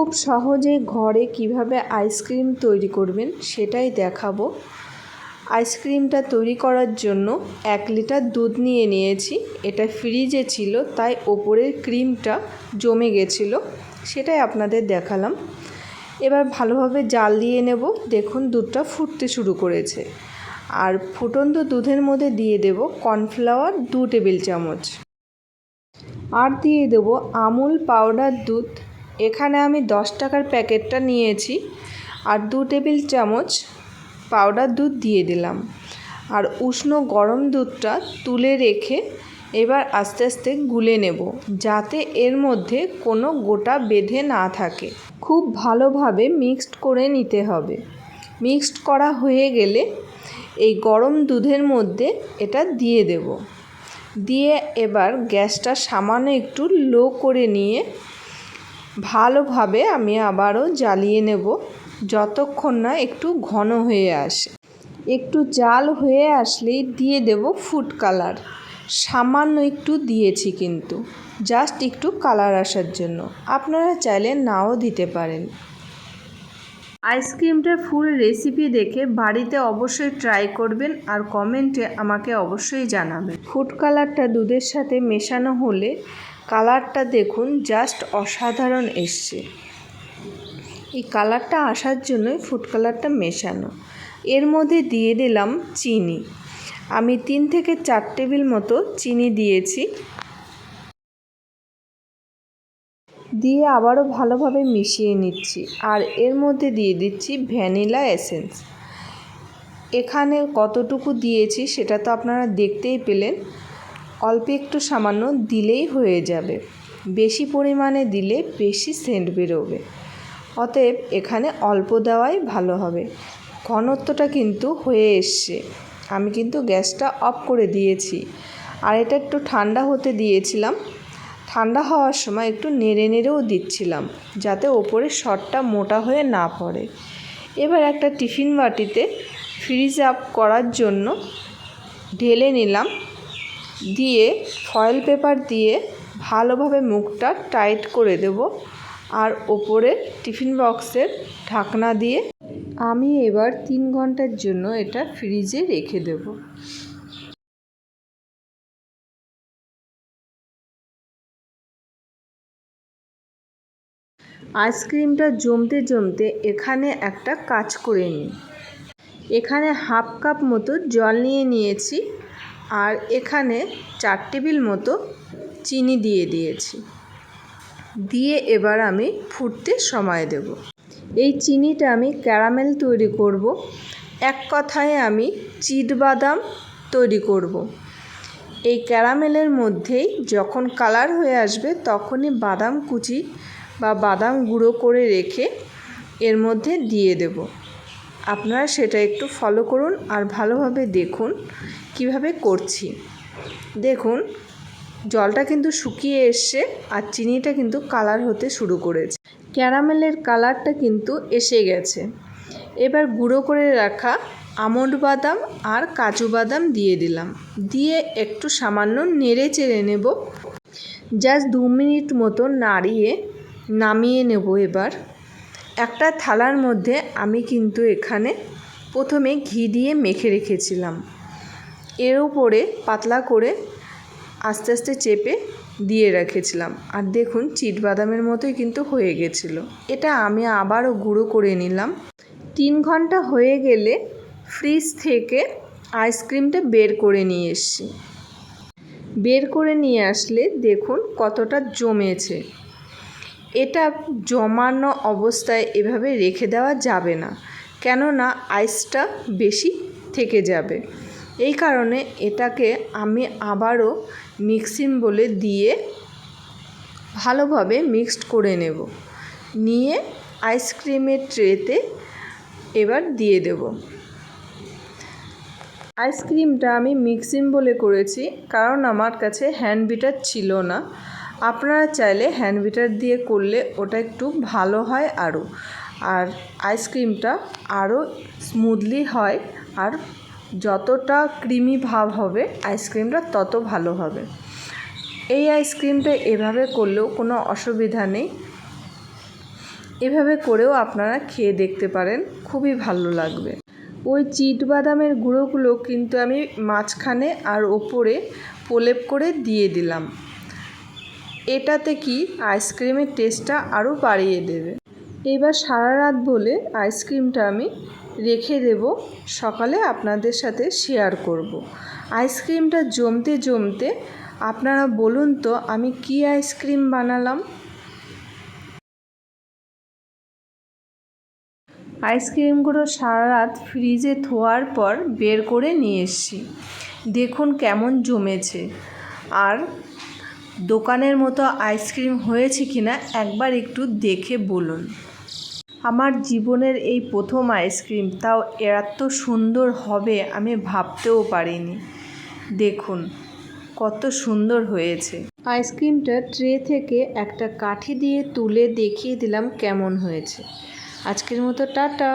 খুব সহজে ঘরে কীভাবে আইসক্রিম তৈরি করবেন সেটাই দেখাবো। আইসক্রিমটা তৈরি করার জন্য এক লিটার দুধ নিয়ে নিয়েছি। এটা ফ্রিজে ছিল, তাই ওপরের ক্রিমটা জমে গেছিল, সেটাই আপনাদের দেখালাম। এবার ভালোভাবে জাল দিয়ে নেব, দেখুন দুধটা ফুটতে শুরু করেছে। আর ফুটন্ত দুধের মধ্যে দিয়ে দেব কর্নফ্লাওয়ার দু টেবিল চামচ। আর দিয়ে দেব আমুল পাউডার দুধ এখানে আমি দশ টাকার প্যাকেটটা নিয়েছি আর দু টেবিল চামচ পাউডার দুধ দিয়ে দিলাম। আর উষ্ণ গরম দুধটা তুলে রেখে এবার আস্তে আস্তে গুলে নেব যাতে এর মধ্যে কোনো গোটা বেঁধে না থাকে। খুব ভালোভাবে মিক্সড করে নিতে হবে। মিক্সড করা হয়ে গেলে এই গরম দুধের মধ্যে এটা দিয়ে দেব। দিয়ে এবার গ্যাসটা সামান্য একটু লো করে নিয়ে ভালোভাবে আমি আবারও জ্বালিয়ে নেব যতক্ষণ না একটু ঘন হয়ে আসে। একটু জাল হয়ে আসলেই দিয়ে দেব ফুড কালার। সামান্য একটু দিয়েছি কিন্তু, জাস্ট একটু কালার আসার জন্য। আপনারা চাইলে নাও দিতে পারেন। আইসক্রিমটার ফুল রেসিপি দেখে বাড়িতে অবশ্যই ট্রাই করবেন আর কমেন্টে আমাকে অবশ্যই জানাবেন। ফুড কালারটা দুধের সাথে মেশানো হলে কালারটা দেখুন জাস্ট অসাধারণ এসছে। এই কালারটা আসার জন্যই ফুড কালারটা মেশানো। এর মধ্যে দিয়ে দিলাম চিনি। আমি তিন থেকে চার টেবিল মতো চিনি দিয়েছি। দিয়ে আবারও ভালোভাবে মিশিয়ে নিচ্ছি। আর এর মধ্যে দিয়ে দিচ্ছি ভ্যানিলা এসেন্স। এখানে কতটুকু দিয়েছি সেটা তো আপনারা দেখতেই পেলেন। অল্প একটু সামান্য দিলেই হয়ে যাবে। বেশি পরিমাণে দিলে বেশি সেন্ট বেরোবে। অতএব এখানে অল্প দেওয়াই ভালো হবে। ঘনত্বটা কিন্তু হয়ে এসছে। আমি কিন্তু গ্যাসটা অফ করে দিয়েছি। আর এটা একটু ঠান্ডা হতে দিয়েছিলাম। ঠান্ডা হওয়ার সময় একটু নেড়ে নেড়েও দিচ্ছিলাম, যাতে ওপরে শটটা মোটা হয়ে না পড়ে। এবার একটা টিফিন বাটিতে ফ্রিজ আপ করার জন্য ঢেলে নিলাম। দিয়ে ফয়েল পেপার দিয়ে ভালোভাবে মুখটা টাইট করে দেব আর ওপরে টিফিন বক্সের ঢাকনা দিয়ে আমি এবার তিন ঘণ্টার জন্য এটা ফ্রিজে রেখে দেব। আইসক্রিমটা জমতে জমতে এখানে একটা কাজ করে নিই এখানে হাফ কাপ মতো জল নিয়ে নিয়েছি। আর এখানে চার টেবিল মতো চিনি দিয়ে দিয়েছি। দিয়ে এবার আমি ফুটতে সময় দেব। এই চিনিটা আমি ক্যারামেল তৈরি করব। এক কথায় আমি চিটবাদাম তৈরি করব। এই ক্যারামেলের মধ্যেই যখন কালার হয়ে আসবে তখনই বাদাম কুচি বা বাদাম গুঁড়ো করে রেখে এর মধ্যে দিয়ে দেব। আপনারা সেটা একটু ফলো করুন আর ভালোভাবে দেখুন কীভাবে করছি? দেখুন, জলটা কিন্তু শুকিয়ে এসছে আর চিনিটা কিন্তু কালার হতে শুরু করেছে। ক্যারামেলের কালারটা কিন্তু এসে গেছে। এবার গুঁড়ো করে রাখা আমন্ড বাদাম আর কাজু বাদাম দিয়ে দিলাম। দিয়ে একটু সামান্য নেড়ে চেড়ে নেব। জাস্ট দু মিনিট মতো নাড়িয়ে নামিয়ে নেব এবার। একটা থালার মধ্যে আমি কিন্তু এখানে প্রথমে ঘি দিয়ে মেখে রেখেছিলাম। এর উপরে পাতলা করে আস্তে আস্তে চেপে দিয়ে রেখেছিলাম। আর দেখুন চিট বাদামের মতোই কিন্তু হয়ে গেছিল। এটা আমি আবারও গুঁড়ো করে নিলাম। তিন ঘণ্টা হয়ে গেলে ফ্রিজ থেকে আইসক্রিমটা বের করে নিয়ে এসছি। বের করে নিয়ে আসলে দেখুন কতটা জমেছে। এটা জমানো অবস্থায় এভাবে রেখে দেওয়া যাবে না। কেননা আইসটা বেশি থেকে যাবে। এই কারণে এটাকে আমি আবারও মিক্সিং বলে দিয়ে ভালোভাবে মিক্সড করে নেব। নিয়ে আইসক্রিমের ট্রেতে এবার দিয়ে দেব। আইসক্রিমটা আমি মিক্সিং বলে করেছি, কারণ আমার কাছে হ্যান্ড বিটার ছিল না। আপনারা চাইলে হ্যান্ড বিটার দিয়ে করলে ওটা একটু ভালো হয় আরও। আর আইসক্রিমটা আরও স্মুথলি হয় আর যতটা ক্রিমি ভাব হবে আইসক্রিমটা তত ভালো হবে। এই আইসক্রিমটা এভাবে করলেও কোনো অসুবিধা নেই। এভাবে করেও আপনারা খেয়ে দেখতে পারেন, খুবই ভালো লাগবে। ওই চিট বাদামের গুঁড়োগুলো কিন্তু আমি মাঝখানে আর ওপরে প্রলেপ করে দিয়ে দিলাম। এটাতে কি আইসক্রিমের টেস্টটা আরও বাড়িয়ে দেবে। এবার সারা রাত বলে আইসক্রিমটা আমি রেখে দেব। সকালে আপনাদের সাথে শেয়ার করব। আইসক্রিমটা জমতে জমতে আপনারা বলুন তো, আমি কি আইসক্রিম বানালাম? আইসক্রিমগুলো সারা রাত ফ্রিজে থোয়ার পর বের করে নিয়ে এসছি। দেখুন কেমন জমেছে। আর দোকানের মতো আইসক্রিম হয়েছে কিনা একবার একটু দেখে বলুন। আমার জীবনের এই প্রথম আইসক্রিম তাও এত সুন্দর হবে আমি ভাবতেও পারিনি। দেখুন, কত সুন্দর হয়েছে। আইসক্রিমটা ট্রে থেকে একটা কাঠি দিয়ে তুলে দেখিয়ে দিলাম কেমন হয়েছে। আজকের মতো টাটা।